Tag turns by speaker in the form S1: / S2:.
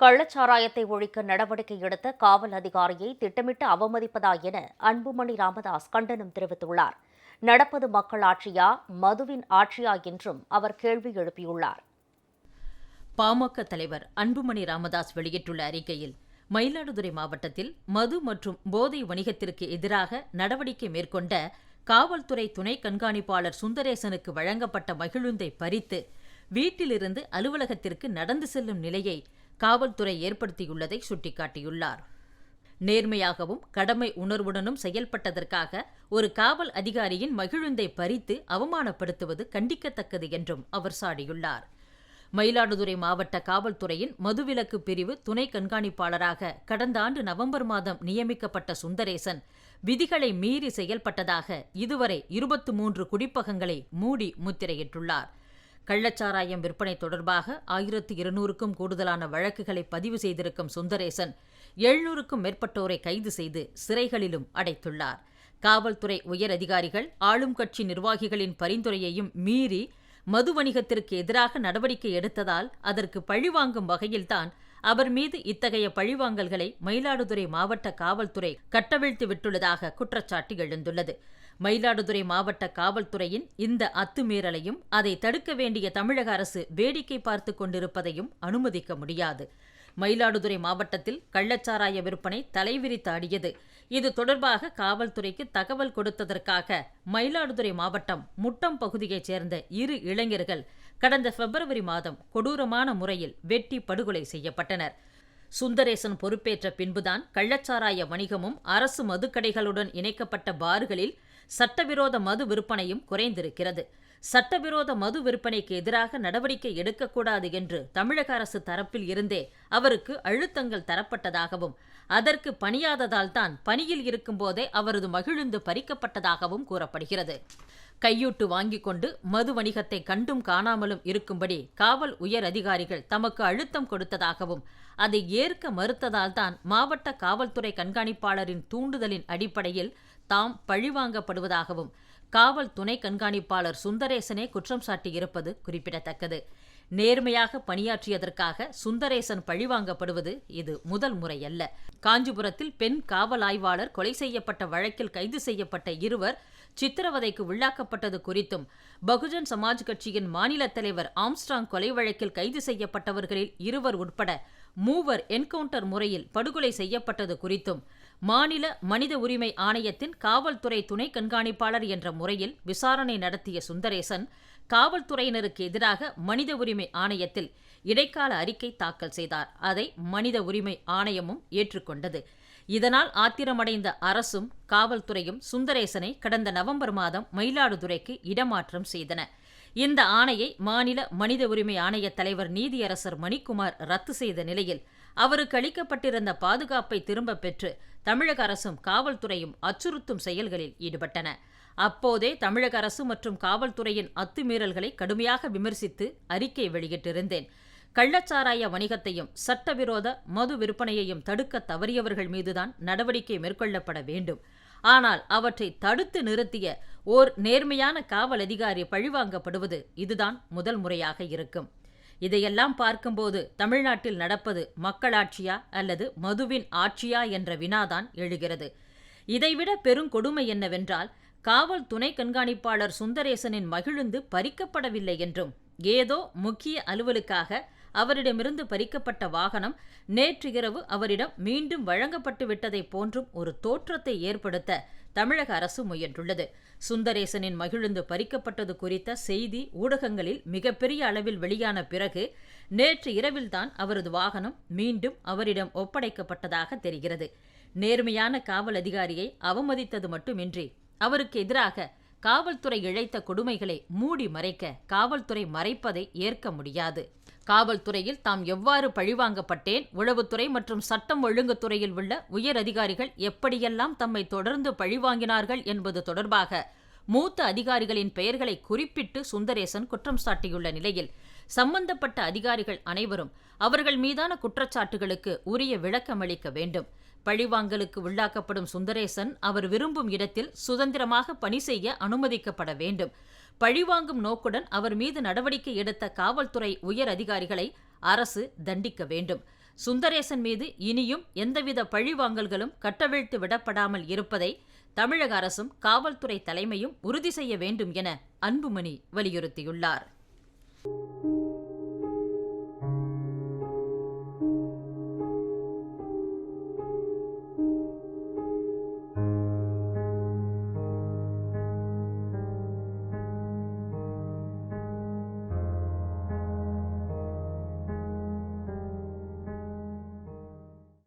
S1: கள்ளச்சாராயத்தை ஒழிக்க நடவடிக்கை எடுத்த காவல் அதிகாரியை திட்டமிட்டு அவமதிப்பதா என அன்புமணி ராமதாஸ் கண்டனம் தெரிவித்துள்ளார். நடப்பது மக்கள் ஆட்சியா மதுவின் ஆட்சியா என்றும் அவர் கேள்வி எழுப்பியுள்ளார்.
S2: பாமக தலைவர் அன்புமணி ராமதாஸ் வெளியிட்டுள்ள அறிக்கையில் மயிலாடுதுறை மாவட்டத்தில் மது மற்றும் போதை வணிகத்திற்கு எதிராக நடவடிக்கை மேற்கொண்ட காவல்துறை துணை கண்காணிப்பாளர் சுந்தரேசனுக்கு வழங்கப்பட்ட மகிழுந்தை பறித்து வீட்டிலிருந்து அலுவலகத்திற்கு நடந்து செல்லும் நிலையை காவல்துறை ஏற்படுத்தியுள்ளதை சுட்டிக்காட்டியுள்ளார். நேர்மையாகவும் கடமை உணர்வுடனும் செயல்பட்டதற்காக ஒரு காவல் அதிகாரியின் மகிழுந்தை பறித்து அவமானப்படுத்துவது கண்டிக்கத்தக்கது என்றும் அவர் சாடியுள்ளார். மயிலாடுதுறை மாவட்ட காவல்துறையின் மதுவிலக்கு பிரிவு துணை கண்காணிப்பாளராக கடந்த ஆண்டு நவம்பர் மாதம் நியமிக்கப்பட்ட சுந்தரேசன் விதிகளை மீறி செயல்பட்டதாக இதுவரை இருபத்து மூன்று குடிப்பகங்களை மூடி முத்திரையிட்டுள்ளார். கள்ளச்சாராயம் விற்பனை தொடர்பாக ஆயிரத்து இருநூறுக்கும் கூடுதலான வழக்குகளை பதிவு செய்திருக்கும் சுந்தரேசன் எழுநூறுக்கும் மேற்பட்டோரை கைது செய்து சிறைகளிலும் அடைத்துள்ளார். காவல்துறை உயர் அதிகாரிகள் ஆளும் கட்சி நிர்வாகிகளின் பரிந்துரையையும் மீறி மது வணிகத்திற்கு எதிராக நடவடிக்கை எடுத்ததால் அதற்கு பழிவாங்கும் வகையில்தான் அவர் மீது இத்தகைய பழிவாங்கல்களை மயிலாடுதுறை மாவட்ட காவல்துறை கட்டவிழ்த்து விட்டுள்ளதாக குற்றச்சாட்டு எழுந்துள்ளது. மயிலாடுதுறை மாவட்ட காவல்துறையின் இந்த அத்துமீறலையும் அதை தடுக்க வேண்டிய தமிழக அரசு வேடிக்கை பார்த்து கொண்டிருப்பதையும் அனுமதிக்க முடியாது. மயிலாடுதுறை மாவட்டத்தில் கள்ளச்சாராய விற்பனை தலைவிரித்தாடியது இது தொடர்பாக காவல்துறைக்கு தகவல் கொடுத்ததற்காக மயிலாடுதுறை மாவட்டம் முட்டம் பகுதியைச் சேர்ந்த இரு இளைஞர்கள் கடந்த பிப்ரவரி மாதம் கொடூரமான முறையில் வெட்டி படுகொலை செய்யப்பட்டனர். சுந்தரேசன் பொறுப்பேற்ற பின்புதான் கள்ளச்சாராய வணிகமும் அரசு மதுக்கடைகளுடன் இணைக்கப்பட்ட பார்களில் சட்டவிரோத மது விற்பனையும் குறைந்திருக்கிறது. சட்டவிரோத மது விற்பனைக்கு எதிராக நடவடிக்கை எடுக்கக்கூடாது என்று தமிழக அரசு தரப்பில் இருந்தே அவருக்கு அழுத்தங்கள் தரப்பட்டதாகவும் அதற்கு பணியாததால் தான் பணியில் இருக்கும்போதே அவரது மகிழுந்து பறிக்கப்பட்டதாகவும் கூறப்படுகிறது. கையூட்டு வாங்கிக் கொண்டு மது வணிகத்தை கண்டும் காணாமலும் இருக்கும்படி காவல் உயர் அதிகாரிகள் தமக்கு அழுத்தம் கொடுத்ததாகவும் அதை ஏற்க மறுத்ததால் தான் மாவட்ட காவல்துறை கண்காணிப்பாளரின் தூண்டுதலின் அடிப்படையில் தாம் பழிவாங்கப்படுவதாகவும் காவல் துணை கண்காணிப்பாளர் சுந்தரேசனே குற்றம் சாட்டியிருப்பது குறிப்பிடத்தக்கது. நேர்மையாக பணியாற்றியதற்காக சுந்தரேசன் பழிவாங்கப்படுவது இது முதல் முறையல்ல. காஞ்சிபுரத்தில் பெண் காவல் ஆய்வாளர் கொலை செய்யப்பட்ட வழக்கில் கைது செய்யப்பட்ட இருவர் சித்திரவதைக்கு உள்ளாக்கப்பட்டது குறித்தும் பகுஜன் சமாஜ் கட்சியின் மாநில தலைவர் ஆம்ஸ்ட்ராங் கொலை வழக்கில் கைது செய்யப்பட்டவர்களில் இருவர் உட்பட மூவர் என்கவுண்டர் முறையில் படுகொலை செய்யப்பட்டது குறித்தும் மாநில மனித உரிமை ஆணையத்தின் காவல்துறை துணை கண்காணிப்பாளர் என்ற முறையில் விசாரணை நடத்திய சுந்தரேசன் காவல்துறையினருக்கு எதிராக மனித உரிமை ஆணையத்தில் இடைக்கால அறிக்கை தாக்கல் செய்தார். அதை மனித உரிமை ஆணையமும் ஏற்றுக்கொண்டது. இதனால் ஆத்திரமடைந்த அரசும் காவல்துறையும் சுந்தரேசனை கடந்த நவம்பர் மாதம் மயிலாடுதுறைக்கு இடமாற்றம் செய்தன. இந்த ஆணையை மாநில மனித உரிமை ஆணைய தலைவர் நீதியரசர் மணிக்குமார் ரத்து செய்த நிலையில் அவருக்கு அளிக்கப்பட்டிருந்த பாதுகாப்பை திரும்பப் பெற்று தமிழக அரசும் காவல்துறையும் அச்சுறுத்தும் செயல்களில் ஈடுபட்டன. அப்போதே தமிழக அரசு மற்றும் காவல்துறையின் அத்துமீறல்களை கடுமையாக விமர்சித்து அறிக்கை வெளியிட்டிருந்தேன். கள்ளச்சாராய வணிகத்தையும் சட்டவிரோத மது விற்பனையையும் தடுக்க தவறியவர்கள் மீதுதான் நடவடிக்கை மேற்கொள்ளப்பட வேண்டும். ஆனால் அவற்றை தடுத்து நிறுத்திய ஓர் நேர்மையான காவல் அதிகாரி பழிவாங்கப்படுவது இதுதான் முதல் முறையாக இருக்கும். இதையெல்லாம் பார்க்கும்போது தமிழ்நாட்டில் நடப்பது மக்களாட்சியா அல்லது மதுவின் ஆட்சியா என்ற வினாதான் எழுகிறது. இதைவிட பெருங்கொடுமை என்னவென்றால் காவல் துணை கண்காணிப்பாளர் சுந்தரேசனின் மகிழுந்து பறிக்கப்படவில்லை என்றும் ஏதோ முக்கிய அலுவலுக்காக அவரிடமிருந்து பறிக்கப்பட்ட வாகனம் நேற்று இரவு அவரிடம் மீண்டும் வழங்கப்பட்டு விட்டதை போன்றும் ஒரு தோற்றத்தை ஏற்படுத்த தமிழக அரசு முயன்றுள்ளது. சுந்தரேசனின் மகிழுந்து பறிக்கப்பட்டது குறித்த செய்தி ஊடகங்களில் மிகப்பெரிய அளவில் வெளியான பிறகு நேற்று இரவில்தான் அவரது வாகனம் மீண்டும் அவரிடம் ஒப்படைக்கப்பட்டதாக தெரிகிறது. நேர்மையான காவல் அதிகாரியை அவமதித்தது மட்டுமின்றி அவருக்கு எதிராக காவல்துறை இழைத்த கொடுமைகளை மூடி மறைக்க காவல்துறை மறைப்பதை ஏற்க முடியாது. காவல்துறையில் தாம் எவ்வாறு பழிவாங்கப்பட்டேன்? உளவுத்துறை மற்றும் சட்டம் ஒழுங்குத்துறையில் உள்ள உயர் அதிகாரிகள் எப்படியெல்லாம் தம்மை தொடர்ந்து பழிவாங்கினார்கள் என்பது தொடர்பாக மூத்த அதிகாரிகளின் பெயர்களை குறிப்பிட்டு சுந்தரேசன் குற்றம் சாட்டியுள்ள நிலையில் சம்பந்தப்பட்ட அதிகாரிகள் அனைவரும் அவர்கள் மீதான குற்றச்சாட்டுகளுக்கு உரிய விளக்கமளிக்க வேண்டும். பழிவாங்கலுக்கு உள்ளாக்கப்படும் சுந்தரேசன் அவர் விரும்பும் இடத்தில் சுதந்திரமாக பணி செய்ய அனுமதிக்கப்பட வேண்டும். பழிவாங்கும் நோக்குடன் அவர் மீது நடவடிக்கை எடுத்த காவல்துறை உயர் அதிகாரிகளை அரசு தண்டிக்க வேண்டும். சுந்தரேசன் மீது இனியும் எந்தவித பழிவாங்கல்களும் கட்டவிழ்த்து விடப்படாமல் இருப்பதை தமிழக அரசும் காவல்துறை தலைமையும் உறுதி செய்ய வேண்டும் என அன்புமணி வலியுறுத்தியுள்ளார்.